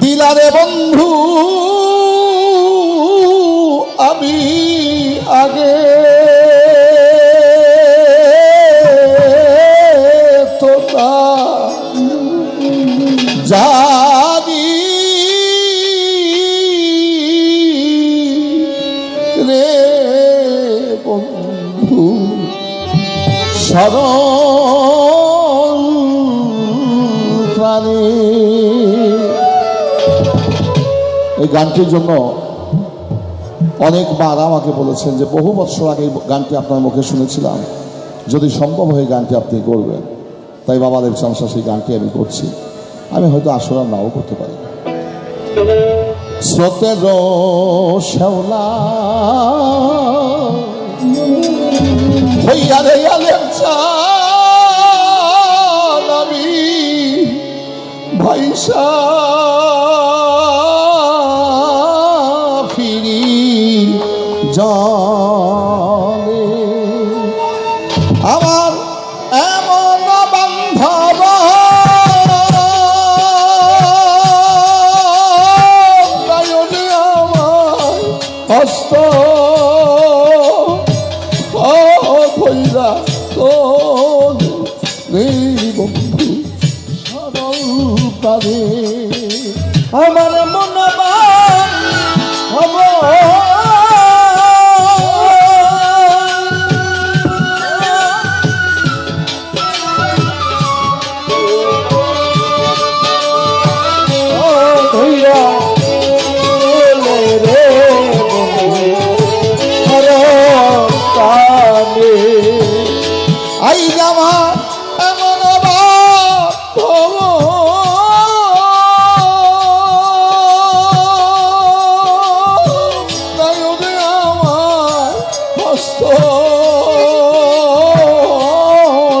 দিলারে বন্ধু আমি আগে তো তা জানি রে বন্ধু। সরল প্রাণী। এই গানটির জন্য অনেকবার আমাকে বলেছেন যে বহু বছর আগে গানটি আপনার মুখে শুনেছিলাম। যদি সম্ভব হয় গানটি আপনি করবেন। তাই বাবাদের চামসা সেই গানটি আমি করছি। আমি হয়তো আসলে নাও করতে পারি। স্রোতের শ্যাওলা হইয়া রে আলেম চাঁদ আমি ভাইসা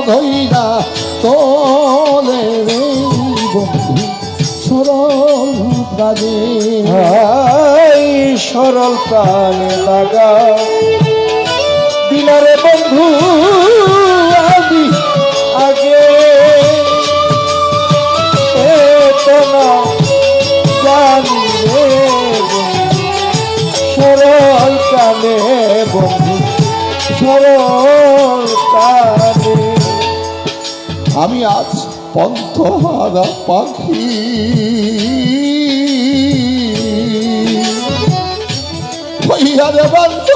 ধইরা তোলে রে বন্ধু, সরল প্রাণে লাগা। দিলারে বন্ধু আমি আগে জানি সরল প্রাণে বন্ধু। আমি আজ পন্থহারা পাখি। হইয়ারে বন্ধ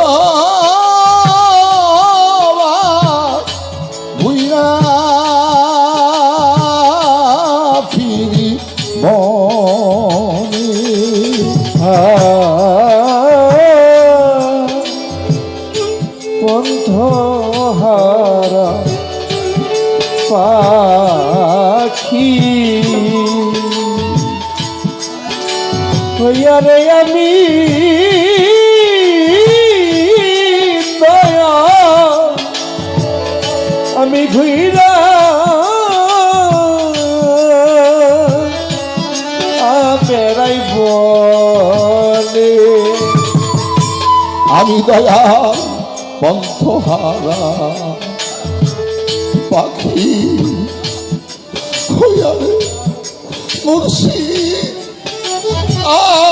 ঘুইরা বেড়াই বলে আমি দয়া পন্থহারা পাখি হইয়ারে মুর্শি আজ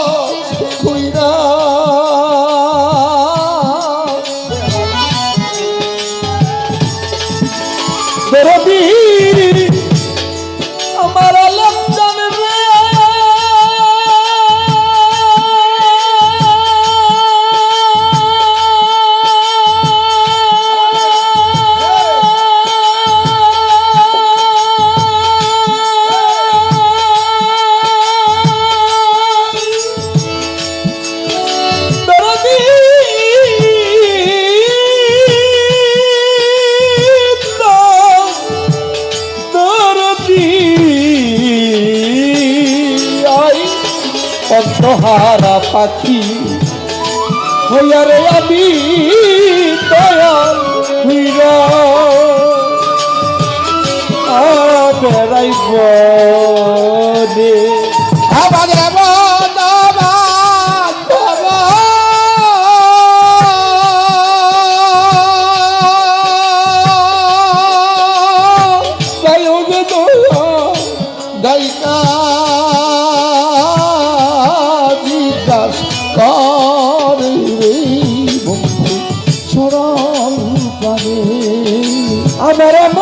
পাখি হইয়ারে আমি দয়াল হইরা বেড়াইব বনে আমার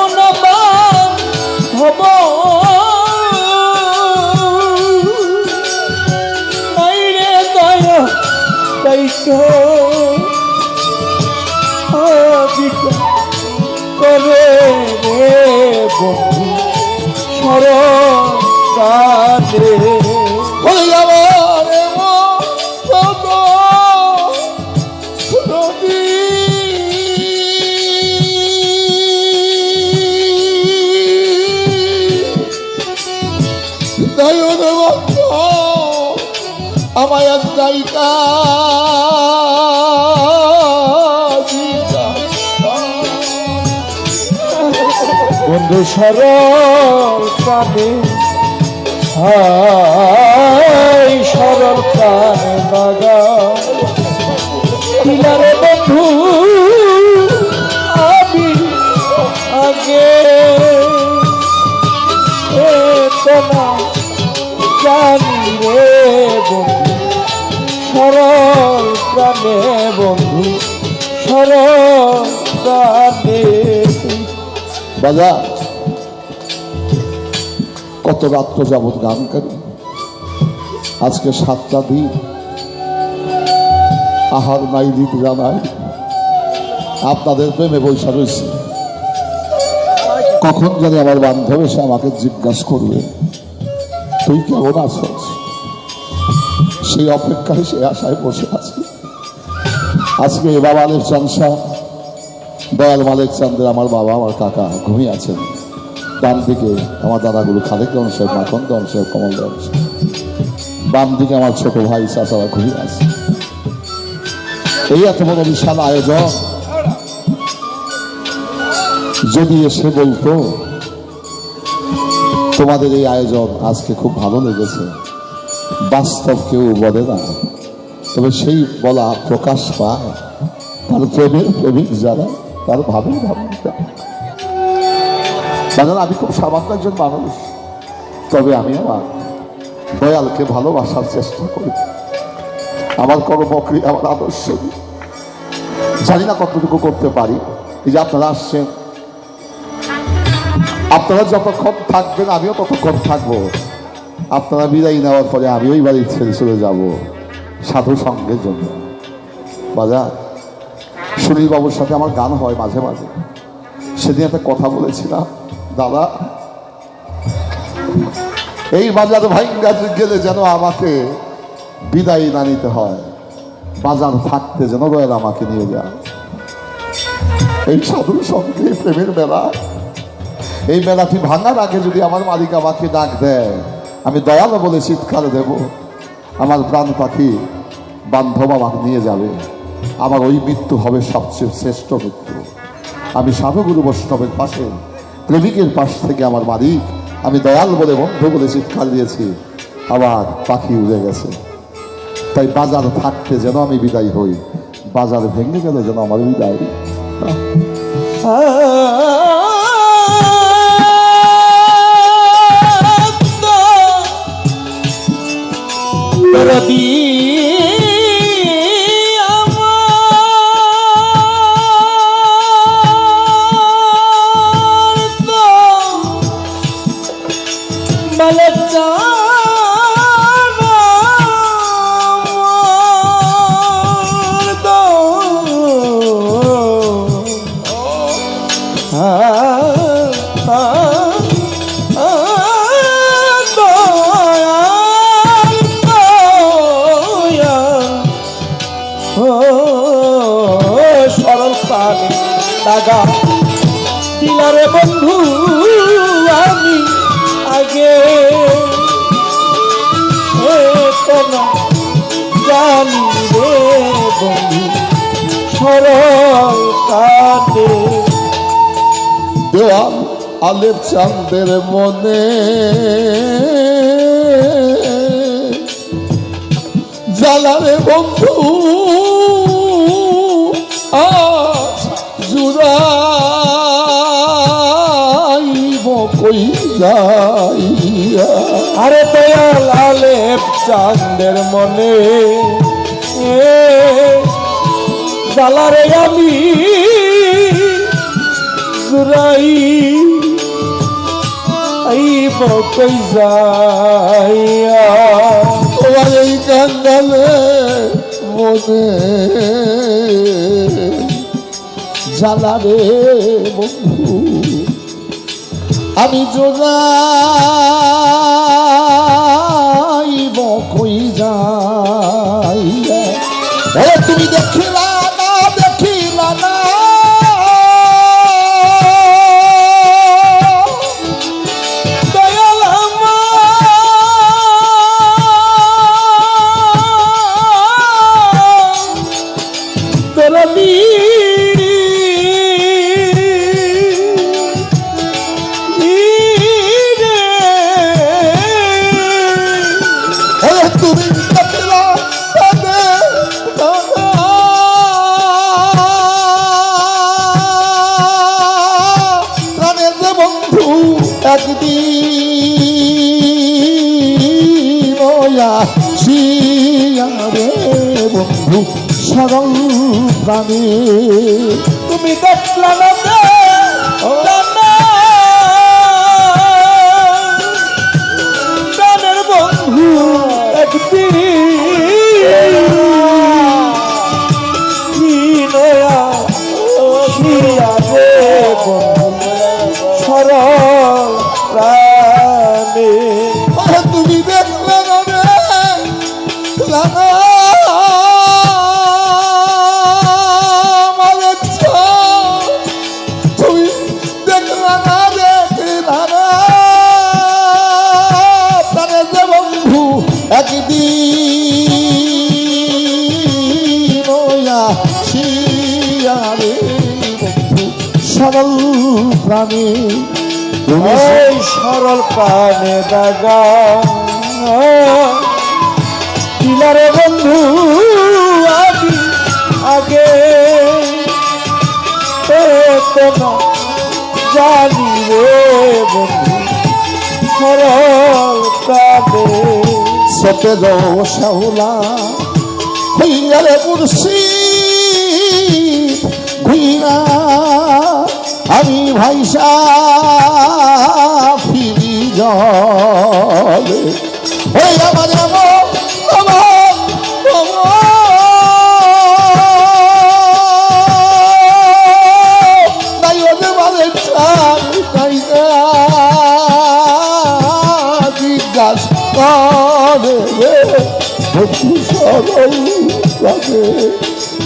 বন্ধু সরল প্রাণে হাই সরল প্রাণে লাগা পিলারে বন্ধু, আমি আগে এ তোমা জানি রে বন্ধু। সরল প্রাণে বন্ধু, সরল প্রাণে। বাজা। কত রাত্র যাবৎ গান করি? আজকে সাতটা দিন। আহার নাই, নিদ্রা নাই। আপনাদের প্রেমে বৈশা রয়েছে। কখন জানি আমার বান্ধব এসে আমাকে জিজ্ঞাসা করবে, তুই কেমন আছিস? সেই অপেক্ষায় সে আশায় বসে আছি। আজকে বাবালের চংসা দয়াল মালিক চান্দের আমার বাবা, আমার কাকা ঘুমিয়ে আছেন। ডান দিকে আমার দাদাগুলো খালেক দন সাহেব মাখন দন সাহেব, কমল সাহেব। বাম দিকে আমার ছোট ভাই চাচারা ঘুমিয়ে আছে। এই এত বড় বিশাল আয়োজন। যদি এসে বলতো, তোমাদের এই আয়োজন আজকে খুব ভালো লেগেছে। বাস্তব কেউ বলে না। তবে সেই বলা প্রকাশ পায়। তার প্রেমের প্রেমিক যারা, তার ভাবের ভাবিকা জানেন আমি খুব সামান্য একজন মানুষ। তবে আমি আমার দয়ালকে ভালোবাসার চেষ্টা করি। আমার কর্মক্রিয়া, আমার আদর্শ জানি না কতটুকু করতে পারি। এই যে আপনারা আসছেন, আপনারা যতক্ষণ থাকবেন, আমিও ততক্ষণ থাকব। আপনারা বিদায় নেওয়ার পরে আমি ওই বাড়ি ছেড়ে চলে যাব সাধু সঙ্গের জন্য। বাজার সুনীল বাবুর সাথে আমার গান হয় মাঝে মাঝে। সেদিন একটা কথা বলেছিলাম। দাদা। এই বাজার ভাইঙ্গা গেলে যেন আমাকে বিদায় না নিতে হয়। বাজার থাকতে যেন রয়েল আমাকে নিয়ে যায়। এই সাধুর সঙ্গে প্রেমের মেলা। এই মেলাটি ভাঙার আগে যদি আমার মালিক আমাকে ডাক দেয়, আমি দয়ালো বলে চিৎকার দেব। আমার প্রাণ পাখি বান্ধব আমাকে নিয়ে যাবে। আমার ওই মৃত্যু হবে সবচেয়ে শ্রেষ্ঠ মৃত্যু। আমি সাধুগুরু বৈষ্ণবের পাশে প্রেমিকের পাশ থেকে আমার মালিক আমি দয়াল বলে বন্ধু বলে চিৎকার দিয়েছি। আবার পাখি উড়ে গেছে। তাই বাজার থাকতে যেন আমি বিদায় হই। বাজার ভেঙে গেলে যেন আমার বিদায়। দরদি ও সরল প্রাণী দাগা দিলারে বন্ধু জানি দেওয়াল চাঁদের মনে। জ্বালারে বন্ধু কই যাইয়া আরে দয়াল আলেপ চাঁদের মনে জ্বালারে আমি জুরাই আইব কই যাইয়া। তোমার এই কাঙ্গালে মনে জ্বালা রে বন্ধু। আমি যোগাইব কই যাই? একদিন শিয়ারে বন্ধু সরল প্রাণী তুমি দেখলা না। প্রাণের বন্ধু সরল প্রাণী তুমি সরল প্রাণে দাগা। কিনারে বন্ধু আমি আগে জানি রে বন্ধু। সরল প্রাণে। সতে শাহুলা হইয়ালে মুর্শি ঘুইনা আমি ভাইসা ফিরি জলে ওই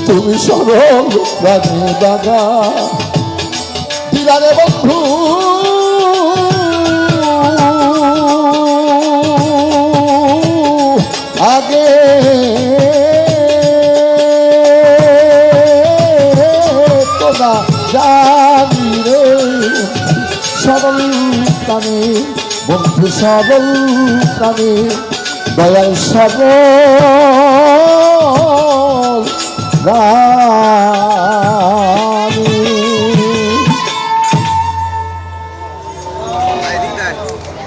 তুমি সরল প্রাণে দাদা দিলারে বন্ধু। আগে তোরা জানি রে সরল প্রাণে বন্ধু সরল প্রাণে দয়াল সরল